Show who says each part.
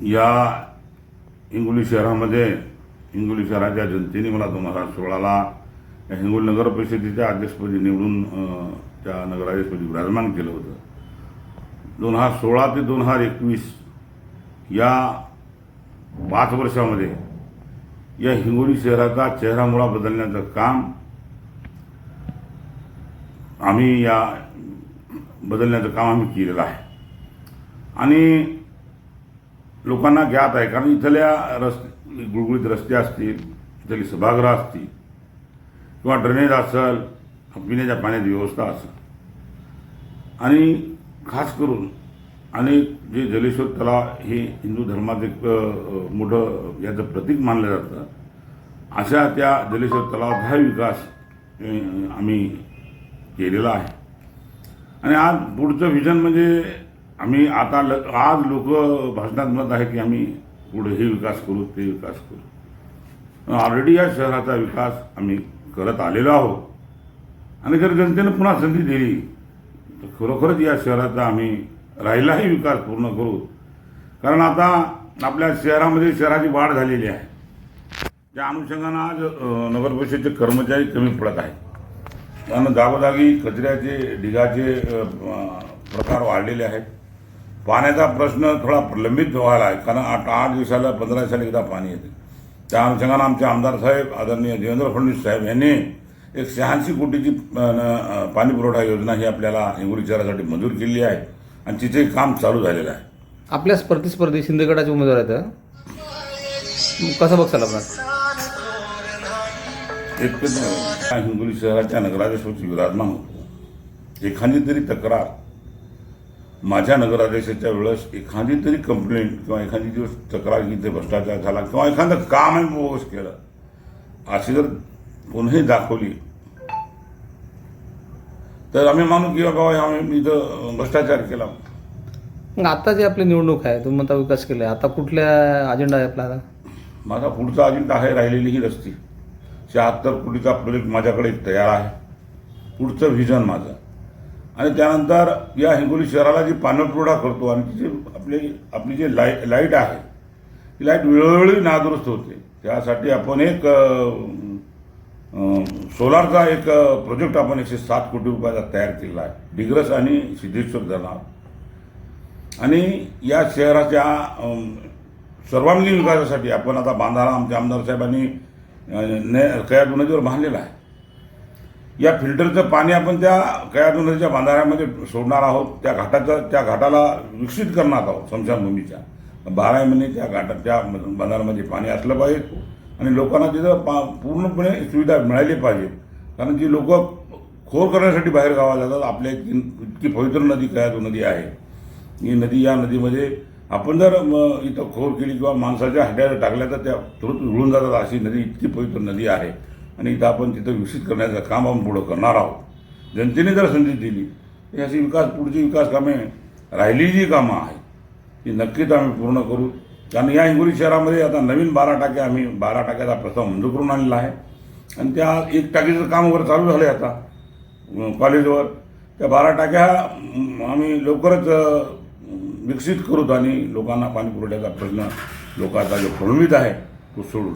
Speaker 1: या हिंगोली शहरामध्ये हिंगोली शहराच्या जनतेने मला दोन हजार सोळाला या हिंगोली नगर परिषदेच्या अध्यक्षपदी निवडून त्या नगराध्यक्षपदी विराजमान केलं होतं. दोन हजार सोळा ते दोन हजार एकवीस या पाच वर्षामध्ये या हिंगोली शहराचा चेहरामुळा बदलण्याचं काम आम्ही या बदलण्याचं काम आम्ही केलेलं आहे. आणि लोकांना ज्ञात आहे कारण इथल्या रस्ते गुळगुळीत रस्ते असतील इथली सभागृह असतील किंवा ड्रेनेज असेल पिण्याच्या पाण्याची व्यवस्था असेल. आणि खास करून अनेक जे जलेश्वर तलाव हे हिंदू धर्माचं एक मोठं याचं प्रतीक मानलं जातं अशा त्या जलेश्वर तलावाचा विकास आम्ही केलेला आहे. आणि आज पुढचं व्हिजन म्हणजे आम्ही आता ल आज लोक भाषणात म्हणत आहे की आम्ही पुढे हे विकास करू ते विकास करू. ऑलरेडी या शहराचा विकास आम्ही करत आलेलो आहोत. आणि जर जनतेनं पुन्हा संधी दिली तर खरोखरच या शहराचा आम्ही राहिलाही विकास पूर्ण करू. कारण आता आपल्या शहरामध्ये शहराची वाढ झालेली आहे. त्या अनुषंगानं आज नगर परिषदेचे कर्मचारी कमी पडत आहेत. कारण जागोजागी कचऱ्याचे ढिगाचे प्रकार वाढलेले आहेत. पाण्याचा प्रश्न थोडा प्रलंबित व्हायला आहे. कारण आठ आठ दिवसाला पंधरा दिवसाला एकदा पाणी येते. त्या अनुषंगानं आमचे आमदार साहेब आदरणीय देवेंद्र फडणवीस साहेब यांनी एक शहाऐंशी कोटीची पाणी पुरवठा योजना ही आपल्याला हिंगोली शहरासाठी मंजूर केली आहे आणि तिचे काम चालू झालेलं आहे.
Speaker 2: आपल्या प्रतिस्पर्धी शिंदेगडाचे उमेदवार आहेत कसं बघसाल आपण?
Speaker 1: एक हिंगोली शहराच्या नगराध्यक्षाची विराजमान होतो. एखादी तरी तक्रार माझ्या नगराध्यक्षाच्या वेळेस एखादी तरी कंप्लेंट किंवा एखादी दिवस तक्रार की इथे भ्रष्टाचार झाला किंवा एखादं काम आम्ही बोगस केलं अशी जर पुन्हा दाखवली तर आम्ही मानू की बाबा आम्ही इथं भ्रष्टाचार केला.
Speaker 2: मग आता जे आपली निवडणूक आहे तुम्ही म्हणता विकास केला आहे आता कुठल्या अजेंडा आहे आपला
Speaker 1: माझा पुढचा अजेंडा आहे राहिलेली ही रस्ती. शहात्तर कोटीचा प्रोजेक्ट माझ्याकडे तयार आहे. पुढचं व्हिजन माझं. आणि त्यानंतर या हिंगोली शहराला जी पाणीपुरवठा करतो आणि तिची आपली आपली जी लाइट लाइट आहे ती लाइट वेळोवेळी नादुरुस्त होते. त्यासाठी आपण एक सोलारचा एक प्रोजेक्ट आपण एकशे सात कोटी रुपयाचा तयार केलेला आहे. डिग्रस आणि सिद्धेश्वर धरणावर आणि या शहराच्या सर्वांगीण विकासासाठी आपण आता बांधारा आमच्या आमदार साहेबांनी अं, ने कयादू नदीवर बांधलेला आहे. या फिल्टरचं पाणी आपण त्या कयादू नदीच्या बांधाऱ्यामध्ये सोडणार आहोत त्या घाटाचं त्या घाटाला विकसित करणार आहोत स्मशानभूमीच्या बारा महिने त्या घाटात त्या बांधाऱ्यामध्ये पाणी असलं पाहिजे आणि लोकांना तिथं पा पूर्णपणे सुविधा मिळाली पाहिजे. कारण जी लोक खोर करण्यासाठी बाहेर गावाला जातात. आपल्या इतकी इतकी पवित्र नदी कयादू नदी आहे. ही नदी या नदीमध्ये आपण जर इथं खोर केली किंवा माणसाच्या हड्या टाकल्या तर त्या तुरंत रुळून जातात. अशी नदी इतकी पवित्र नदी आहे. आणि इथं आपण तिथं विकसित करण्याचं काम आपण पुढं करणार आहोत. जनतेने जर संधी दिली तर अशी विकास पुढची विकास कामे राहिली जी कामं आहेत ती नक्कीच आम्ही पूर्ण करू. कारण या हिंगोली शहरामध्ये आता नवीन बारा टाके आम्ही बारा टाक्याचा प्रस्ताव मंजूर करून आणलेला आहे. आणि त्या एक टाकीचं काम वगैरे चालू झालं आहे आता कॉलेजवर. त्या बारा टाक्या आम्ही लवकरच विकसित करूत आणि लोकांना पाणी पुरवठ्याचा प्रश्न लोकांचा जो प्रलंबित आहे तो सोडून